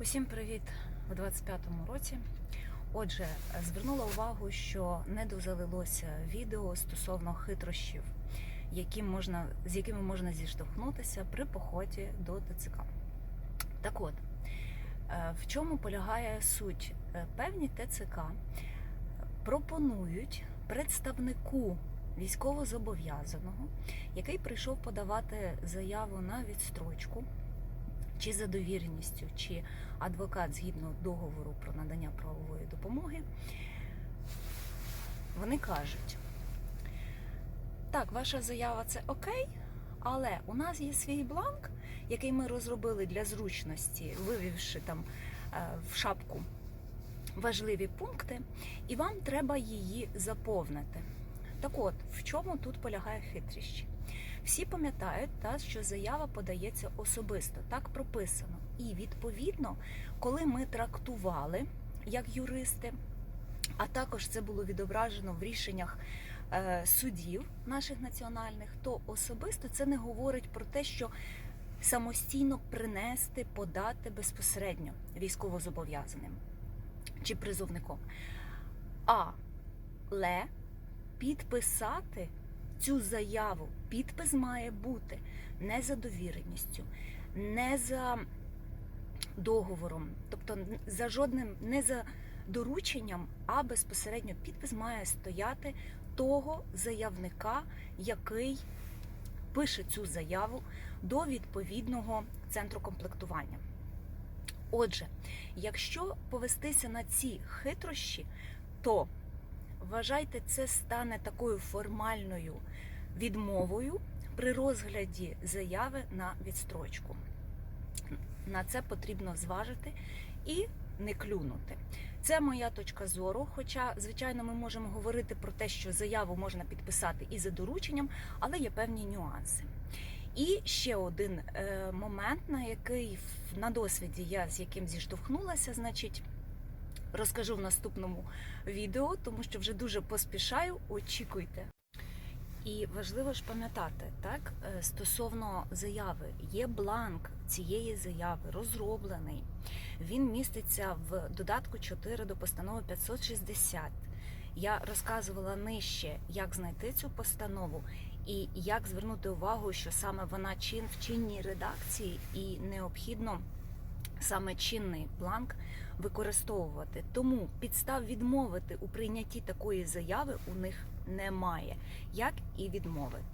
Усім привіт у 25-му році. Отже, звернула увагу, що не дозавелося відео стосовно хитрощів, які можна, з якими можна зіштовхнутися при поході до ТЦК. Так от, е, в чому полягає суть? Е, Певні ТЦК пропонують представнику військовозобов'язаного, який прийшов подавати заяву на відстрочку чи за довіреністю, чи адвокат згідно договору про надання правової допомоги, вони кажуть: так, ваша заява це окей, але у нас є свій бланк, який ми розробили для зручності, вивівши там е, в шапку важливі пункти, і вам треба її заповнити. Так от, в чому тут полягає хитрість? Всі пам'ятають, та, що заява подається особисто, так прописано. І відповідно, коли ми трактували як юристи, а також це було відображено в рішеннях е, судів наших національних, то особисто це не говорить про те, що самостійно принести, подати безпосередньо військовозобов'язаним чи призовником. Але підписати цю заяву, підпис має бути не за довіреністю, не за договором, тобто за жодним, не за дорученням, а безпосередньо підпис має стояти того заявника, який пише цю заяву до відповідного центру комплектування. Отже, якщо повестися на ці хитрощі, то вважайте, це стане такою формальною відмовою при розгляді заяви на відстрочку. На це потрібно зважити і не клюнути. Це моя точка зору. Хоча, звичайно, ми можемо говорити про те, що заяву можна підписати і за дорученням, але є певні нюанси. І ще один е, момент, на який на досвіді я з яким зіштовхнулася, значить. Розкажу в наступному відео, тому що вже дуже поспішаю. Очікуйте. І важливо ж пам'ятати, так, е, стосовно заяви, є бланк цієї заяви розроблений. Він міститься в додатку 4 до постанови 560. Я розказувала нижче, як знайти цю постанову і як звернути увагу, що саме вона чин в чинній редакції і необхідно саме чинний бланк використовувати. Тому підстав відмовити у прийнятті такої заяви у них немає, як і відмовити.